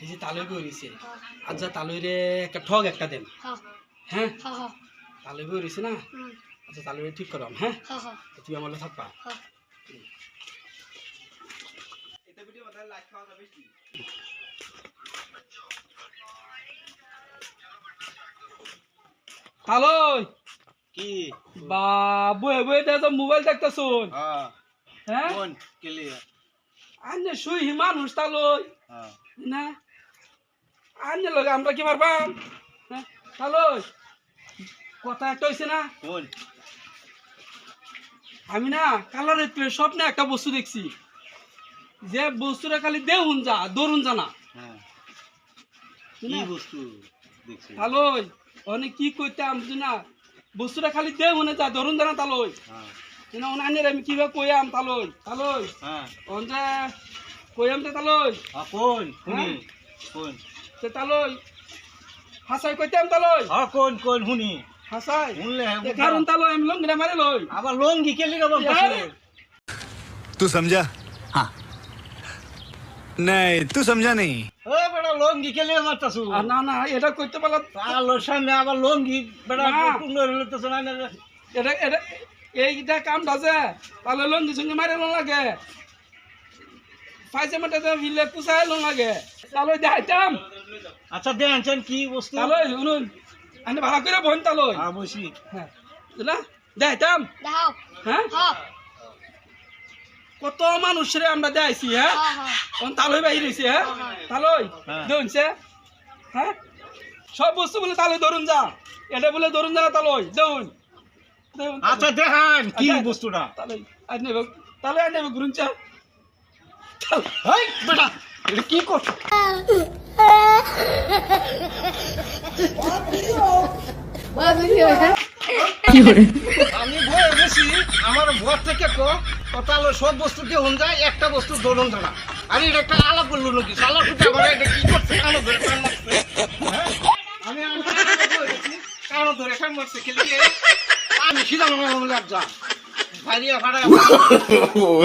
এই যে তালুই করিছে আচ্ছা তালুই রে একটা ঠগ একটা দেন। হ্যাঁ? তালুই করিছে না? আচ্ছা তালুই ঠিক করাম হ্যাঁ? তুই আমার থাকবা। হ্যাঁ তালুই! কি? বা বয়ে বয়ে দে তো মোবাইল দেখতেছুন। হ্যাঁ। হ্যাঁ? কোন? ক্লিয়ার। আন্নে শুই মানুষ তালুই। হ্যাঁ। না? আন্নে লগে আমরা কি পারবাম হ্যাঁ কথা একটা হইছে না? আমি না কালারের প্লে স্বপ্নে একটা বস্তু দেখছি। যে বস্তুটা খালি দেহুন যা দরুন জানা। হ্যাঁ। কি না? বস্তু তালই। অনেক কি কইতে আমি না বস্তুটা খালি দেহুনে যা দরুন জানা তালই। কিন্তু ওনানের আমি কীভাবে কইয়াম তালই? তালই? হ্যাঁ। অঞ্জে কইয়াম তে তালই? কোন? হ্যাঁ? শুনি কোন? তে তালই। হাসাই কইতাম তালই? হ্যাঁ কোন কোন শুনি হাসাই? শুনলে হ্যাঁ, আমি লঙ্গি মারে লই। আবার লঙ্গি কে লিগা বল তুই সমঝা? হ্যাঁ নাই তুই সমঝা নেই। ও বেটা না না এটা কইতে পারলা তালর সামনে আবার লঙ্গি বেটা কোন লইলে তো শোনা এটা এটা এইটা কামটা আছে তাহলে লঙ্গি সঙ্গে মারে লোন লাগে। পাইছে মাঠে তো ভিলে পুষায় লোন লাগে। তাহলে দেখাইতাম আচ্ছা দেন কি বস্তু? তাহলে শুনুন আমি ভালো করে বোন তাহলে। হ্যাঁ বসি। হ্যাঁ বুঝলা দেখাইতাম হ্যাঁ? হ্যাঁ। কত মানুষের আমরা দেখাইছি হ্যাঁ? হ্যাঁ হ্যাঁ। কোন তালই বাহির হয়েছে হ্যাঁ? তালই হ্যাঁ। দেখছে হ্যাঁ? সব বস্তু বলে তালে ধরুন যা। এটা বলে ধরুন যা তালই দেখুন আচ্ছা দেখান কি আচ্ছা। বস্তুটা? তাহলে আজ নেব তাহলে আজ নেব ঘুরুন চা হেই বেটা এটা কি করছ আমি ভয় বেশি আমার ভয় থেকে কো তাহলে সব বস্তু দিয়ে হন যায় একটা বস্তু দরুন ধরা। আরে এটা একটা আলাপ করল নাকি? আমার এটা কি করছে? কানো ধরে কান মারছে হ্যাঁ? আমি ধরে কান মারছে খেলে আমি সিধা হলে যা। ভাইরিয়া ফাড়া